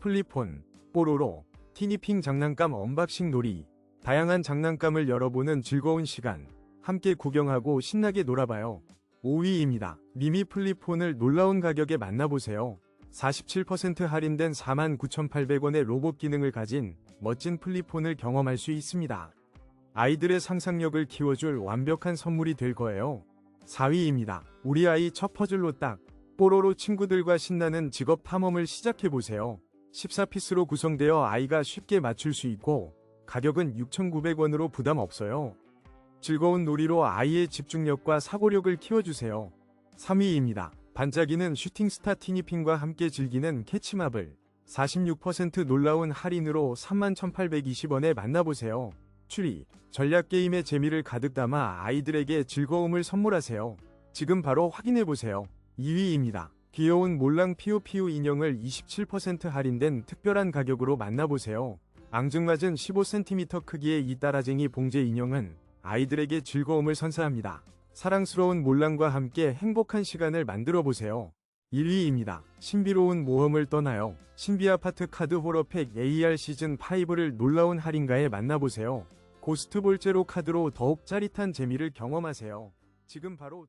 플리폰, 뽀로로, 티니핑 장난감 언박싱 놀이, 다양한 장난감을 열어보는 즐거운 시간, 함께 구경하고 신나게 놀아봐요. 5위입니다. 미미 플리폰을 놀라운 가격에 만나보세요. 47% 할인된 49,800원의 로봇 기능을 가진 멋진 플리폰을 경험할 수 있습니다. 아이들의 상상력을 키워줄 완벽한 선물이 될 거예요. 4위입니다. 우리 아이 첫 퍼즐로 딱 뽀로로 친구들과 신나는 직업 탐험을 시작해보세요. 14피스로 구성되어 아이가 쉽게 맞출 수 있고 가격은 6,900원으로 부담 없어요. 즐거운 놀이로 아이의 집중력과 사고력을 키워주세요. 3위입니다. 반짝이는 슈팅스타 티니핑과 함께 즐기는 캐치마블 46% 놀라운 할인으로 31,820원에 만나보세요. 추리, 전략 게임의 재미를 가득 담아 아이들에게 즐거움을 선물하세요. 지금 바로 확인해보세요. 2위입니다. 귀여운 몰랑 피우피우 인형을 27% 할인된 특별한 가격으로 만나보세요. 앙증맞은 15cm 크기의 이 따라쟁이 봉제 인형은 아이들에게 즐거움을 선사합니다. 사랑스러운 몰랑과 함께 행복한 시간을 만들어 보세요. 1위입니다. 신비로운 모험을 떠나요. 신비아파트 카드 호러팩 AR 시즌 5를 놀라운 할인가에 만나보세요. 고스트 볼제로 카드로 더욱 짜릿한 재미를 경험하세요. 지금 바로